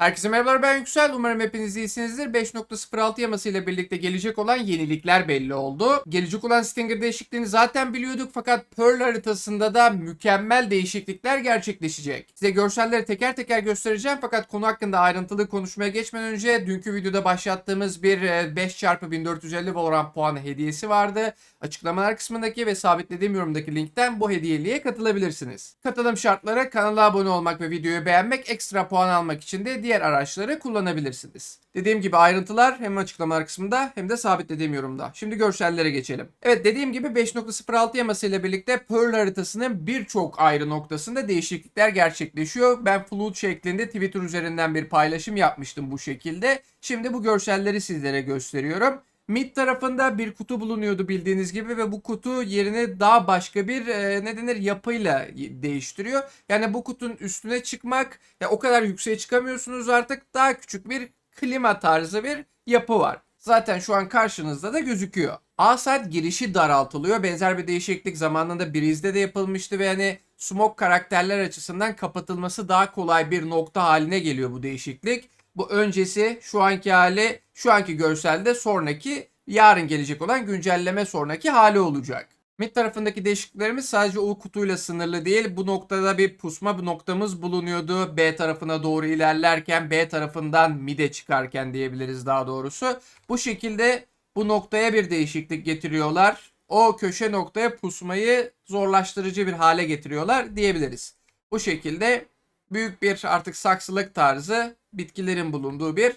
Herkese merhabalar ben Yüksel. Umarım hepiniz iyisinizdir. 5.06 yaması ile birlikte gelecek olan yenilikler belli oldu. Gelecek olan Stinger değişikliğini zaten biliyorduk fakat Pearl haritasında da mükemmel değişiklikler gerçekleşecek. Size görselleri teker teker göstereceğim fakat konu hakkında ayrıntılı konuşmaya geçmeden önce dünkü videoda başlattığımız bir e, 5x1450 Valorant puanı hediyesi vardı. Açıklamalar kısmındaki ve sabitlediğim yorumdaki linkten bu hediyeliğe katılabilirsiniz. Katılım şartları kanala abone olmak ve videoyu beğenmek, ekstra puan almak için de diğer araçları kullanabilirsiniz. Dediğim gibi ayrıntılar hem açıklamalar kısmında hem de sabitlediğim yorumda. Şimdi görsellere geçelim. Evet dediğim gibi 5.06 yaması ile birlikte Pearl haritasının birçok ayrı noktasında değişiklikler gerçekleşiyor. Ben Flood şeklinde Twitter üzerinden bir paylaşım yapmıştım bu şekilde. Şimdi bu görselleri sizlere gösteriyorum. Mid tarafında bir kutu bulunuyordu bildiğiniz gibi ve bu kutu yerini daha başka bir e, ne denir yapıyla değiştiriyor. Yani bu kutunun üstüne çıkmak ya o kadar yükseğe çıkamıyorsunuz artık daha küçük bir klima tarzı bir yapı var. Zaten şu an karşınızda da gözüküyor. A-side girişi daraltılıyor. Benzer bir değişiklik zamanında Breeze'de de yapılmıştı ve hani smoke karakterler açısından kapatılması daha kolay bir nokta haline geliyor bu değişiklik. Bu öncesi, şu anki hali, şu anki görselde sonraki yarın gelecek olan güncelleme sonraki hali olacak. Mid tarafındaki değişikliklerimiz sadece o kutuyla sınırlı değil. Bu noktada bir pusma bir noktamız bulunuyordu. B tarafına doğru ilerlerken, B tarafından mid'e çıkarken diyebiliriz daha doğrusu. Bu şekilde bu noktaya bir değişiklik getiriyorlar. O köşe noktaya pusmayı zorlaştırıcı bir hale getiriyorlar diyebiliriz. Bu şekilde büyük bir artık saksılık tarzı bitkilerin bulunduğu bir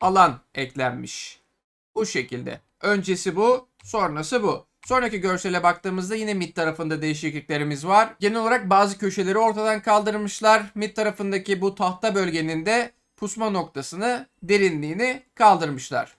alan eklenmiş. Bu şekilde. Öncesi bu, sonrası bu. Sonraki görsele baktığımızda yine mid tarafında değişikliklerimiz var. Genel olarak bazı köşeleri ortadan kaldırmışlar. Mid tarafındaki bu tahta bölgenin de pusma noktasını, derinliğini kaldırmışlar.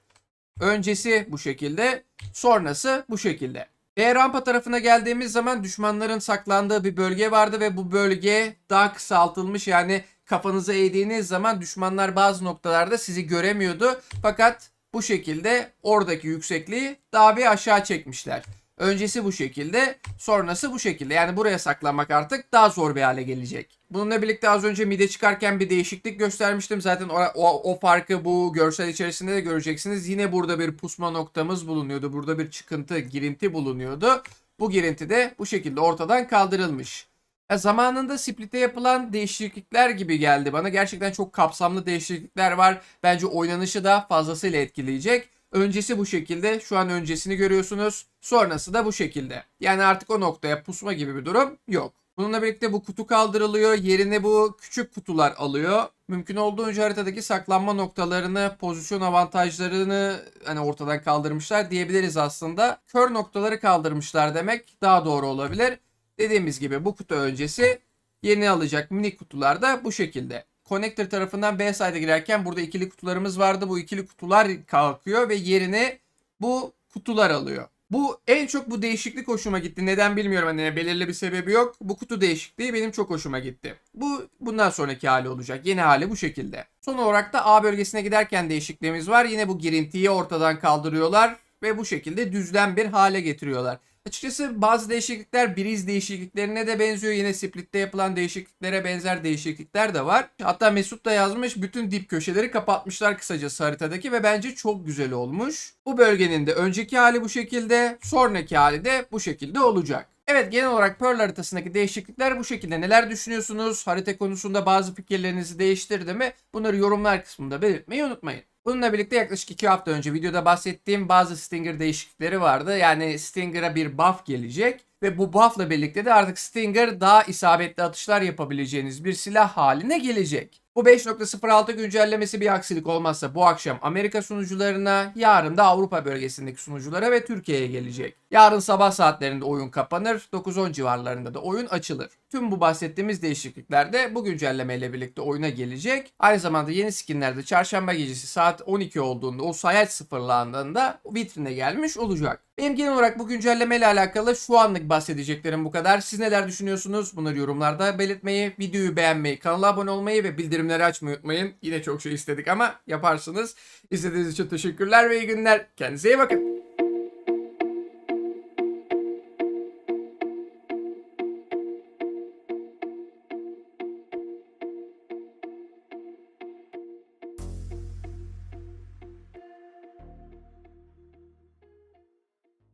Öncesi bu şekilde, sonrası bu şekilde. B rampa tarafına geldiğimiz zaman düşmanların saklandığı bir bölge vardı ve bu bölge daha kısaltılmış yani kafanızı eğdiğiniz zaman düşmanlar bazı noktalarda sizi göremiyordu. Fakat bu şekilde oradaki yüksekliği daha bir aşağı çekmişler. Öncesi bu şekilde, sonrası bu şekilde. Yani buraya saklanmak artık daha zor bir hale gelecek. Bununla birlikte az önce mide çıkarken bir değişiklik göstermiştim. Zaten o, o, o farkı bu görsel içerisinde de göreceksiniz. Yine burada bir pusma noktamız bulunuyordu. Burada bir çıkıntı, girinti bulunuyordu. Bu girinti de bu şekilde ortadan kaldırılmış. Ya zamanında Split'te yapılan değişiklikler gibi geldi bana. Gerçekten çok kapsamlı değişiklikler var. Bence oynanışı da fazlasıyla etkileyecek. Öncesi bu şekilde. Şu an öncesini görüyorsunuz. Sonrası da bu şekilde. Yani artık o noktaya pusma gibi bir durum yok. Bununla birlikte bu kutu kaldırılıyor. Yerine bu küçük kutular alıyor. Mümkün olduğunca haritadaki saklanma noktalarını, pozisyon avantajlarını hani ortadan kaldırmışlar diyebiliriz aslında. Kör noktaları kaldırmışlar demek daha doğru olabilir. Dediğimiz gibi bu kutu öncesi yeni alacak mini kutular da bu şekilde. Connector tarafından B side'e girerken burada ikili kutularımız vardı. Bu ikili kutular kalkıyor ve yerine bu kutular alıyor. Bu en çok bu değişiklik hoşuma gitti. Neden bilmiyorum hani belirli bir sebebi yok. Bu kutu değişikliği benim çok hoşuma gitti. Bu bundan sonraki hali olacak. Yeni hali bu şekilde. Son olarak da A bölgesine giderken değişikliğimiz var. Yine bu girintiyi ortadan kaldırıyorlar ve bu şekilde düzlem bir hale getiriyorlar. Açıkçası bazı değişiklikler Breeze değişikliklerine de benziyor. Yine Split'te yapılan değişikliklere benzer değişiklikler de var. Hatta Mesut da yazmış bütün dip köşeleri kapatmışlar kısacası haritadaki ve bence çok güzel olmuş. Bu bölgenin de önceki hali bu şekilde, sonraki hali de bu şekilde olacak. Evet genel olarak Pearl haritasındaki değişiklikler bu şekilde. Neler düşünüyorsunuz? Harita konusunda bazı fikirlerinizi değiştirdi mi? Bunları yorumlar kısmında belirtmeyi unutmayın. Bununla birlikte yaklaşık 2 hafta önce videoda bahsettiğim bazı Stinger değişiklikleri vardı. Yani Stinger'a bir buff gelecek ve bu buff'la birlikte de artık Stinger daha isabetli atışlar yapabileceğiniz bir silah haline gelecek. Bu 5.06 güncellemesi bir aksilik olmazsa bu akşam Amerika sunucularına, yarın da Avrupa bölgesindeki sunuculara ve Türkiye'ye gelecek. Yarın sabah saatlerinde oyun kapanır, 9-10 civarlarında da oyun açılır. Tüm bu bahsettiğimiz değişiklikler de bu güncellemeyle birlikte oyuna gelecek. Aynı zamanda yeni skinler de çarşamba gecesi saat 12 olduğunda o sayaç sıfırlandığında vitrine gelmiş olacak. Benim genel olarak bu güncelleme alakalı şu anlık bahsedeceklerim bu kadar. Siz neler düşünüyorsunuz? Bunları yorumlarda belirtmeyi, videoyu beğenmeyi, kanala abone olmayı ve bildirimleri açmayı unutmayın. Yine çok şey istedik ama yaparsınız. İzlediğiniz için teşekkürler ve iyi günler. Kendinize iyi bakın.